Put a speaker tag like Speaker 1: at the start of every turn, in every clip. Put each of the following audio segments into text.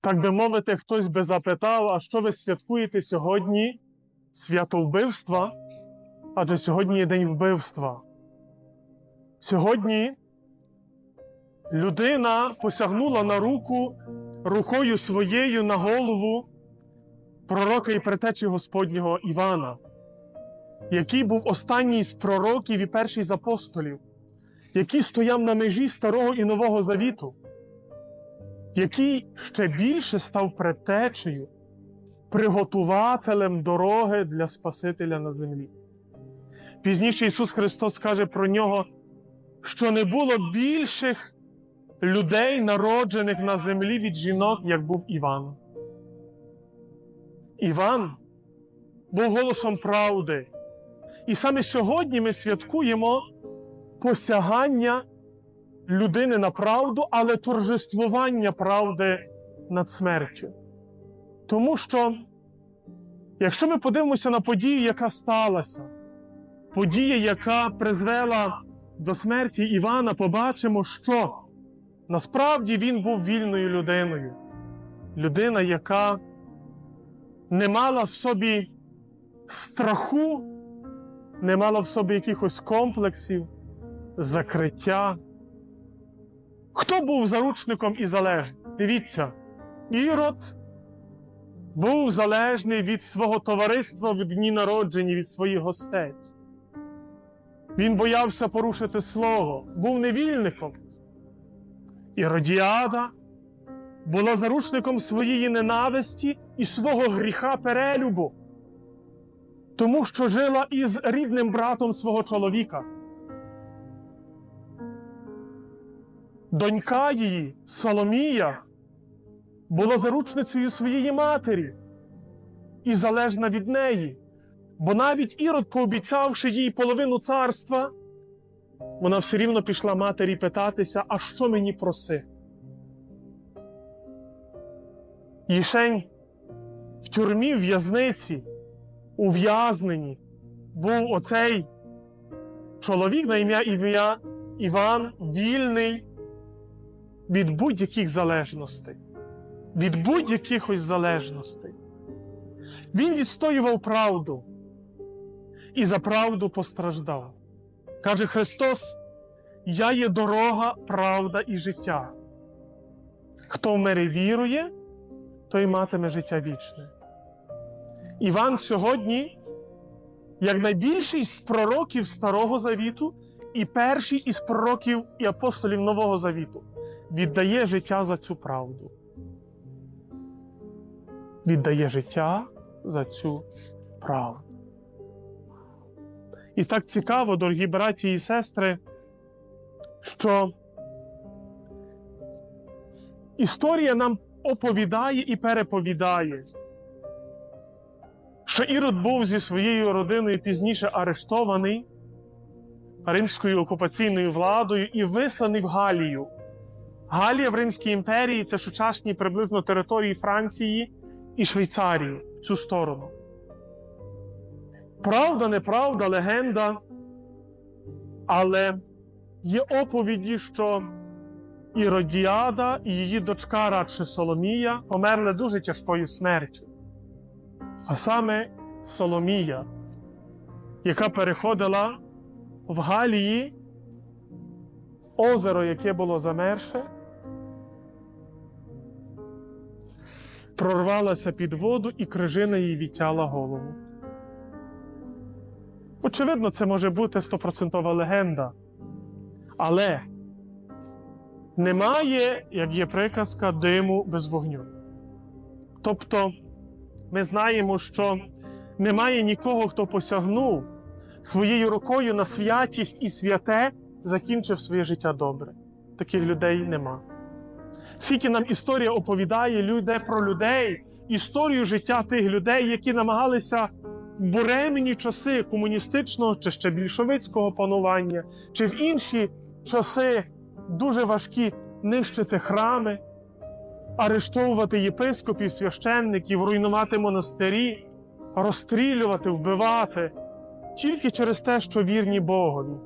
Speaker 1: Так би мовити, хтось би запитав, а що ви святкуєте сьогодні? Свято вбивства? Адже сьогодні є день вбивства. Сьогодні людина посягнула на руку рукою своєю на голову пророка і предтечі Господнього Івана, який був останній з пророків і перший з апостолів, який стояв на межі Старого і Нового Завіту, який ще більше став предтечею, приготувателем дороги для Спасителя на землі. Пізніше Ісус Христос каже про нього, що не було більших людей, народжених на землі від жінок, як був Іван. Іван був голосом правди. І саме сьогодні ми святкуємо посягання людини на правду, але торжествування правди над смертю. Тому що, якщо ми подивимося на подію, яка сталася, подія, яка призвела до смерті Івана, побачимо, що насправді він був вільною людиною. Людина, яка не мала в собі страху, не мала в собі якихось комплексів, закриття. Хто був заручником і залежним? Дивіться, Ірод був залежний від свого товариства в дні народження, від своїх гостей. Він боявся порушити слово, був невільником. Іродіада була заручником своєї ненависті і свого гріха перелюбу, тому що жила із рідним братом свого чоловіка. Донька її, Соломія, була заручницею своєї матері і залежна від неї, бо навіть Ірод, пообіцявши їй половину царства, вона все рівно пішла матері питатися, а що мені просити? Єшень в тюрмі, в в'язниці, ув'язненні був оцей чоловік на ім'я ім'я Іван вільний від будь-яких залежностей, від будь-яких ось залежностей. Він відстоював правду і за правду постраждав. Каже Христос: Я є дорога, правда і життя. Хто в мене вірує, той матиме життя вічне. Іван сьогодні, як найбільший з пророків Старого Завіту, і перший із пророків і апостолів Нового Завіту, віддає життя за цю правду. Віддає життя за цю правду. І так цікаво, дорогі браті і сестри, що історія нам оповідає і переповідає, що Ірод був зі своєю родиною пізніше арештований римською окупаційною владою і висланий в Галію. Галія в Римській імперії це сучасні приблизно території Франції і Швейцарії в цю сторону. Правда, неправда, легенда, але є оповіді, що Іродіада і її дочка радше Соломія померли дуже тяжкою смертю. А саме Соломія, яка переходила в Галії озеро, яке було замерше, прорвалася під воду і крижина їй відтяла голову. Очевидно, це може бути стопроцентова легенда. Але немає, як є приказка, диму без вогню. Тобто, ми знаємо, що немає нікого, хто посягнув своєю рукою на святість і святе, закінчив своє життя добре. Таких людей нема. Скільки нам історія оповідає людей про людей, історію життя тих людей, які намагалися в буремні часи комуністичного чи ще більшовицького панування, чи в інші часи дуже важкі нищити храми, арештовувати єпископів, священників, руйнувати монастирі, розстрілювати, вбивати тільки через те, що вірні Богові.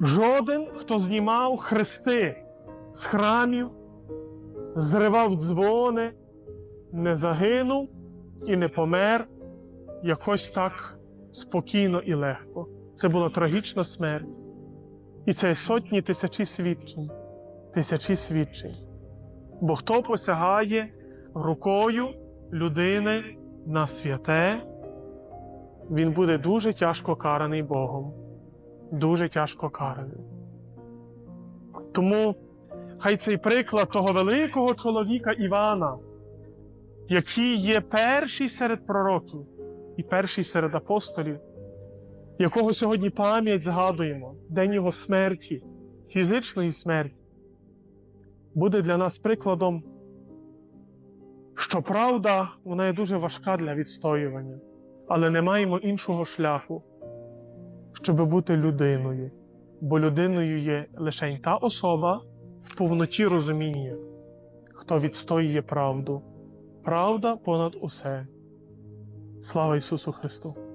Speaker 1: Жоден, хто знімав хрести з храмів, зривав дзвони, не загинув і не помер якось так спокійно і легко. Це була трагічна смерть. І це сотні тисячі свідчень, тисячі свідчень. Бо хто посягає рукою людини на святе, він буде дуже тяжко караний Богом. Дуже тяжко караний. Тому хай цей приклад того великого чоловіка Івана, який є перший серед пророків і перший серед апостолів, якого сьогодні пам'ять згадуємо, день його смерті, фізичної смерті, буде для нас прикладом, що правда вона є дуже важка для відстоювання, але не маємо іншого шляху, щоб бути людиною, бо людиною є лише та особа в повноті розуміння, хто відстоює правду. Правда понад усе. Слава Ісусу Христу!